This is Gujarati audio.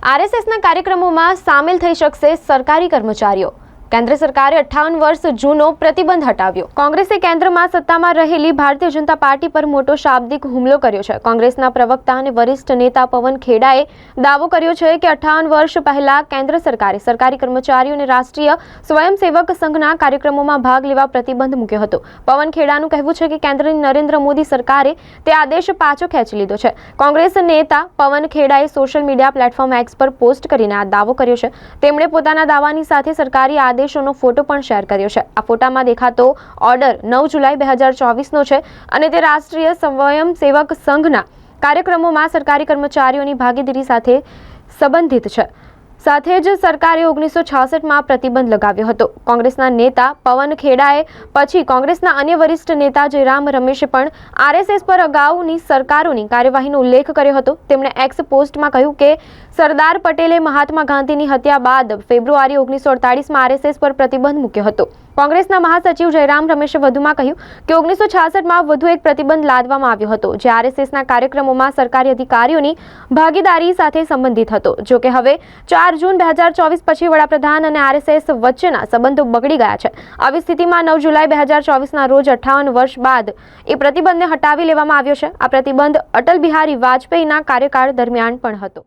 આરએસએસના કાર્યક્રમોમાં સામેલ થઈ શકશે સરકારી કર્મચારીઓ. કેન્દ્ર સરકારે અઠ્ઠાવન વર્ષ જૂનો પ્રતિબંધ હટાવ્યો. કોંગ્રેસે કેન્દ્રમાં સત્તામાં રહેલી ભારતીય જનતા પાર્ટી પર મોટો શાબ્દિક હુમલો કર્યો છે. કોંગ્રેસના પ્રવક્તા અને વરિષ્ઠ નેતા પવન ખેડાએ દાવો કર્યો છે કે અઠ્ઠાવન વર્ષ પહેલા કેન્દ્ર સરકારે સરકારી કર્મચારીઓ અને રાષ્ટ્રીય સ્વયંસેવક સંઘના કાર્યક્રમોમાં ભાગ લેવા પ્રતિબંધ મૂક્યો હતો. પવન ખેડાનું કહેવું છે કે કેન્દ્રની નરેન્દ્ર મોદી સરકારે તે આદેશ પાછો ખેંચી લીધો છે. કોંગ્રેસ નેતા પવન ખેડાએ સોશિયલ મીડિયા પ્લેટફોર્મ એક્સ પર પોસ્ટ કરીને આ દાવો કર્યો છે. તેમણે પોતાના દાવાની સાથે સરકારી આદેશોનો ફોટો પણ શેર કર્યો છે. આ ફોટામાં દેખાતો ઓર્ડર નવ જુલાઈ બે હજાર ચોવીસનો છે અને તે રાષ્ટ્રીય સ્વયંસેવક સંઘના કાર્યક્રમોમાં સરકારી કર્મચારીઓની ભાગીદારી સાથે સંબંધિત છે. સાથે જ સરકારે ઓગણીસો છાસઠમાં પ્રતિબંધ લગાવ્યો હતો. કોંગ્રેસના નેતા પવન ખેડાએ પછી કોંગ્રેસના અન્ય વરિષ્ઠ નેતા જયરામ રમેશે પણ આરએસએસ પર અગાઉની સરકારોની કાર્યવાહીનો ઉલ્લેખ કર્યો હતો. તેમણે એક્સ પોસ્ટમાં કહ્યું કે, સરદાર પટેલે મહાત્મા ગાંધીની હત્યા બાદ ફેબ્રુઆરી ઓગણીસો અડતાળીસમાં આરએસએસ પર પ્રતિબંધ મૂક્યો હતો. કોંગ્રેસના મહાસચિવ જયરામ રમેશે વધુમાં કહ્યું કે ઓગણીસો છાસઠમાં વધુ એક પ્રતિબંધ લાદવામાં આવ્યો હતો, જે આરએસએસના કાર્યક્રમોમાં સરકારી અધિકારીઓની ભાગીદારી સાથે સંબંધિત હતો. જો કે હવે ચાર જૂન બે હજાર ચોવીસ પછી વડાપ્રધાન અને આરએસએસ વચ્ચેના સંબંધો બગડી ગયા છે. આવી સ્થિતિમાં નવ જુલાઈ બે હજાર ચોવીસના રોજ અઠ્ઠાવન વર્ષ બાદ એ પ્રતિબંધને હટાવી લેવામાં આવ્યો છે. આ પ્રતિબંધ અટલ બિહારી વાજપેયીના કાર્યકાળ દરમિયાન પણ હતો.